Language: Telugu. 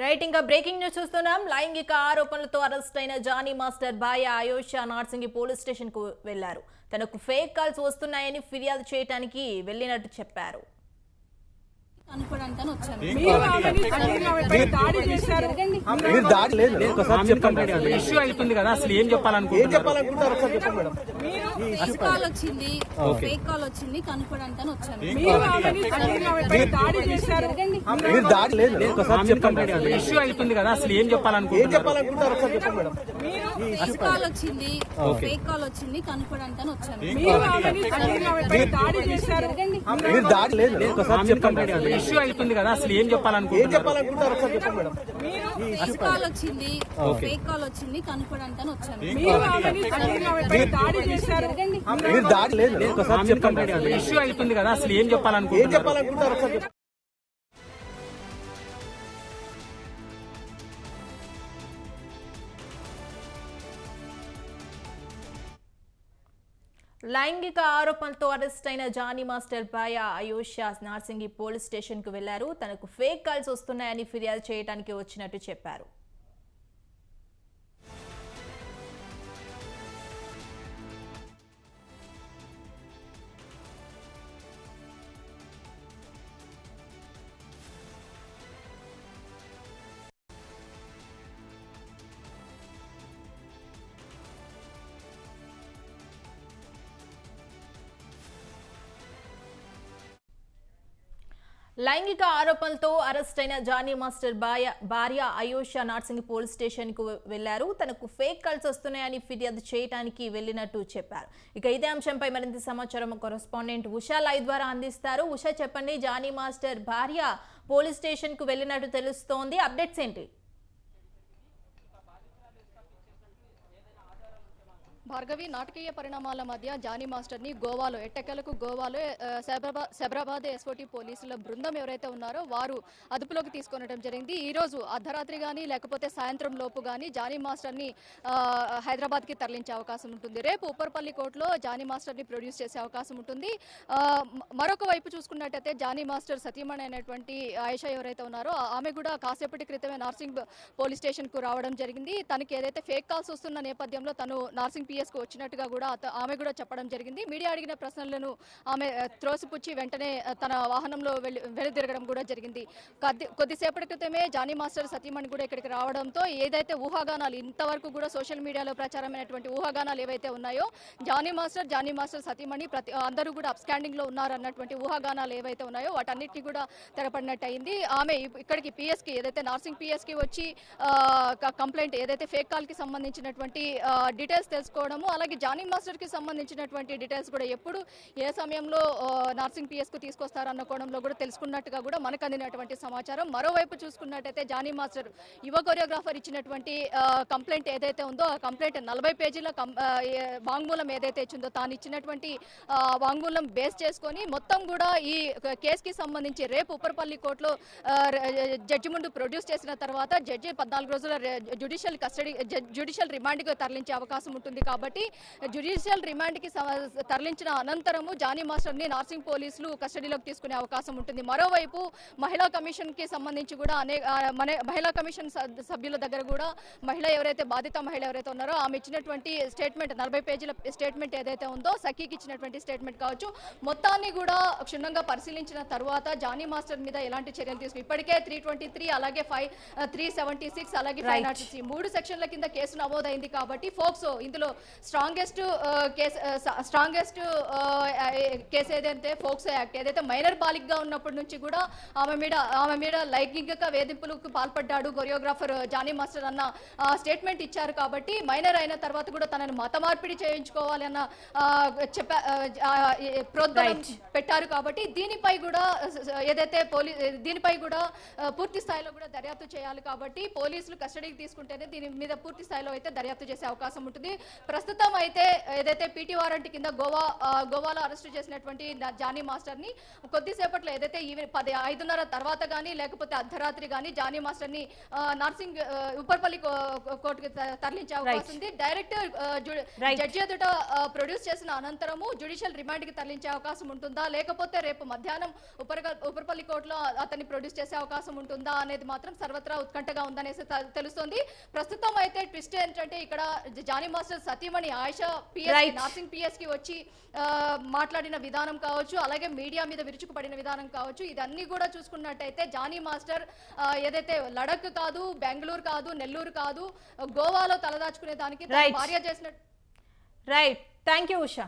రైట్ ఇంకా బ్రేకింగ్ న్యూస్ చూస్తున్నాం. లైంగిక ఆరోపణలతో అరెస్ట్ అయిన జానీ మాస్టర్ భార్య ఆయోషా నార్సింగి పోలీస్ స్టేషన్కు వెళ్ళారు తనకు ఫేక్ కాల్స్ వస్తున్నాయని ఫిర్యాదు చేయడానికి వెళ్ళినట్టు చెప్పారు. మీరు దాడి లేదు. ఒకసారి చెప్పండి ఇష్యూ అవుతుంది కదా అసలు ఏం చెప్పాలనుకో ఏం చెప్పాలనుకుంటారు ఒకసారి చెప్పండి మేడం. ఫేక్ కాల్ వచ్చింది. ఫేక్ కాల్ వచ్చింది. కనుక్కోవడానికి వచ్చాను. మీరు దాడి లేదు. ఒకసారి చెప్పండి ఇష్యూ అవుతుంది కదా అసలు ఏం చెప్పాలనుకో ఏం చెప్పాలనుకుంటారు ఒకసారి చెప్పండి మేడం. ఫేక్ కాల్ వచ్చింది. ఫేక్ కాల్ వచ్చింది. కనుక్కోవడానికి వచ్చాను. మీరు దాడి లేదు. ఒకసారి చెప్పండి ఇష్యూ అవుతుంది కదా అసలు ఏం చెప్పాలనుకో ఏం చెప్పాలనుకుంటారు ఒకసారి చెప్పండి మేడం. ఫేక్ కాల్ వచ్చింది ఫేక్ కాల్ వచ్చింది వచ్చాను. మీరు దాడి లేదు. ఒకసారి చెప్పండి. ఇష్యూ అవుతుంది కదా అసలు ఏం చెప్పాలనుకో ఏం చెప్పాలనుకుంటారు ఒకసారి లైంగిక ఆరోపణలతో అరెస్ట్ అయిన జానీ మాస్టర్ బాయ అయోషా నార్సింగి పోలీస్ స్టేషన్కు వెళ్ళారు. తనకు ఫేక్ కాల్స్ వస్తున్నాయని ఫిర్యాదు చేయడానికి వచ్చినట్టు చెప్పారు. లైంగిక ఆరోపణలతో అరెస్ట్ అయిన జానీ మాస్టర్ భార్య భార్య అయోషా నార్సింగ్ పోలీస్ స్టేషన్కు వెళ్ళారు తనకు ఫేక్ కాల్స్ వస్తున్నాయని ఫిర్యాదు చేయడానికి వెళ్ళినట్టు చెప్పారు. ఇక ఇదే అంశంపై మరింత సమాచారం కొరస్పాండెంట్ ఉషా లైవ్ ద్వారా అందిస్తారు. ఉషా చెప్పండి జానీ మాస్టర్ భార్య పోలీస్ స్టేషన్కు వెళ్ళినట్టు తెలుస్తోంది. అప్డేట్స్ ఏంటి? భార్గవి నాటకీయ పరిణామాల మధ్య జానీ మాస్టర్ని గోవాలో ఎట్టకెలకు గోవాలో ఆ, శబరాబా- శబరాబాద్ ఎస్ఓటి పోలీసుల బృందం ఎవరైతే ఉన్నారో వారు అదుపులోకి తీసుకొనడం జరిగింది. ఈ రోజు అర్ధరాత్రి కానీ లేకపోతే సాయంత్రం లోపు గానీ జానీ మాస్టర్ని హైదరాబాద్కి తరలించే అవకాశం ఉంటుంది. రేపు ఉప్పర్పల్లి కోర్టులో జానీ మాస్టర్ని ప్రొడ్యూస్ చేసే అవకాశం ఉంటుంది. మరొక వైపు చూసుకున్నట్టయితే జానీ మాస్టర్ సతీమణి అయినటువంటి ఆయిషా ఎవరైతే ఉన్నారో ఆమె కూడా కాసేపటి క్రితమే నార్సింగ్ పోలీస్ స్టేషన్కు రావడం జరిగింది. తనకి ఏదైతే ఫేక్ కాల్స్ వస్తున్న నేపథ్యంలో తను నార్సింగ్ పిఎస్కు వచ్చినట్టుగా కూడా ఆమె కూడా చెప్పడం జరిగింది. మీడియా అడిగిన ప్రశ్నలను ఆమె త్రోసిపుచ్చి వెంటనే తన వాహనంలో వెళ్ళి వెనుదిరగడం కూడా జరిగింది. కొద్దిసేపటి క్రితమే జానీ మాస్టర్ సతీమణి కూడా ఇక్కడికి రావడంతో ఏదైతే ఊహాగానాలు ఇంతవరకు కూడా సోషల్ మీడియాలో ప్రచారమైనటువంటి ఊహాగానాలు ఏవైతే ఉన్నాయో జానీ మాస్టర్ జానీ మాస్టర్ సతీమణి ప్రతి అందరూ కూడా అప్స్టాండింగ్లో ఉన్నారు అన్నటువంటి ఊహాగానాలు ఏవైతే ఉన్నాయో వాటన్నిటిని కూడా తెరపడినట్టు అయింది ఆమె ఇక్కడికి పిఎస్కి ఏదైతే నార్సింగ్ పిఎస్కి వచ్చి కంప్లైంట్ ఏదైతే ఫేక్ కాల్కి సంబంధించినటువంటి డీటెయిల్స్ తెలుసుకో తీసుకోవడము అలాగే జానీ మాస్టర్కి సంబంధించినటువంటి డీటెయిల్స్ కూడా ఎప్పుడు ఏ సమయంలో నర్సింగ్ పిఎస్కు తీసుకొస్తారన్న కోణంలో కూడా తెలుసుకున్నట్టుగా కూడా మనకు అందినటువంటి సమాచారం. మరోవైపు చూసుకున్నట్టయితే జానీ మాస్టర్ యువ కొరియోగ్రాఫర్ ఇచ్చినటువంటి కంప్లైంట్ ఏదైతే ఉందో ఆ కంప్లైంట్ నలభై పేజీల వాంగ్మూలం ఏదైతే ఇచ్చిందో తాను ఇచ్చినటువంటి వాంగ్మూలం బేస్ చేసుకొని మొత్తం కూడా ఈ కేసుకి సంబంధించి రేపు ఉప్పరపల్లి కోర్టులో జడ్జి ముందు ప్రొడ్యూస్ చేసిన తర్వాత జడ్జి పద్నాలుగు రోజుల జ్యుడిషియల్ కస్టడీ జ్యుడిషియల్ రిమాండ్కి తరలించే అవకాశం ఉంటుంది కాబట్టి జ్యుడిషియల్ రిమాండ్కి తరలించిన అనంతరము జానీ మాస్టర్ని నార్సింగ్ పోలీసులు కస్టడీలోకి తీసుకునే అవకాశం ఉంటుంది. మరోవైపు మహిళా కమిషన్కి సంబంధించి కూడా అనేక మహిళా కమిషన్ సభ్యుల దగ్గర కూడా మహిళ ఎవరైతే బాధిత మహిళ ఎవరైతే ఉన్నారో ఆమె ఇచ్చినటువంటి స్టేట్మెంట్ నలభై పేజీల స్టేట్మెంట్ ఏదైతే ఉందో సఖీకి ఇచ్చినటువంటి స్టేట్మెంట్ కావచ్చు మొత్తాన్ని కూడా క్షుణ్ణంగా పరిశీలించిన తర్వాత జానీ మాస్టర్ మీద ఎలాంటి చర్యలు తీసుకు ఇప్పటికే త్రీ ట్వంటీ త్రీ అలాగే ఫైవ్ త్రీ సెవెంటీ సిక్స్ అలాగే ఫైవ్ నాట్ మూడు సెక్షన్ల కింద కేసు నమోదైంది కాబట్టి ఫోక్సో ఇందులో స్ట్రాంగెస్ట్ కేసు స్ట్రాంగెస్ట్ కేసు ఏదైతే ఫోక్సో యాక్ట్ ఏదైతే మైనర్ బాలికగా ఉన్నప్పటి నుంచి కూడా ఆమె మీద ఆమె మీద లైంగిక వేధింపులకు పాల్పడ్డాడు కొరియోగ్రాఫర్ జానీ మాస్టర్ అన్న స్టేట్మెంట్ ఇచ్చారు కాబట్టి మైనర్ అయిన తర్వాత కూడా తనను మత మార్పిడి చేయించుకోవాలి అన్న చెప్పా ప్రోద్బలం పెట్టారు కాబట్టి దీనిపై కూడా ఏదైతే పోలీ దీనిపై కూడా పూర్తి స్థాయిలో కూడా దర్యాప్తు చేయాలి కాబట్టి పోలీసులు కస్టడీకి తీసుకుంటేనే దీని మీద పూర్తి స్థాయిలో అయితే దర్యాప్తు చేసే అవకాశం ఉంటుంది. ప్రస్తుతం అయితే ఏదైతే పీటీ వారెంట్ కింద గోవా గోవాలో అరెస్ట్ చేసినటువంటి జానీ మాస్టర్ని కొద్దిసేపట్లో ఏదైతే ఈవెన్ పది ఐదున్నర తర్వాత కానీ లేకపోతే అర్ధరాత్రి కానీ జానీ మాస్టర్ని ఆ, నర్సింగ్ కో- కోర్టుకి తరలించే అవకాశం ఉంది. డైరెక్ట్. జడ్జి ఎదుట ప్రొడ్యూస్ చేసిన అనంతరము జ్యుడిషియల్ రిమాండ్కి తరలించే అవకాశం ఉంటుందా? లేకపోతే రేపు మధ్యాహ్నం ఉపర ఉపరపల్లి కోర్టులో అతన్ని ప్రొడ్యూస్ చేసే అవకాశం ఉంటుందా? అనేది మాత్రం సర్వత్రా ఉత్కంఠగా ఉందనేసి తెలుస్తోంది. ప్రస్తుతం అయితే ట్విస్ట్ ఏంటంటే ఇక్కడ జానీ మాస్టర్ సతీమణి ఆయిషా పిఎస్. నర్సింగ్ పిఎస్కి వచ్చి మాట్లాడిన విధానం కావచ్చు అలాగే మీడియా మీద విరుచుకుపడిన విధానం కావచ్చు ఇదన్నీ కూడా చూసుకున్నట్టయితే జానీ మాస్టర్ ఏదైతే లడక్ కాదు బెంగళూరు కాదు నెల్లూరు కాదు గోవాలో తలదాచుకునే దానికి. భార్య చేసిన రైట్ థ్యాంక్ యూ ఉషా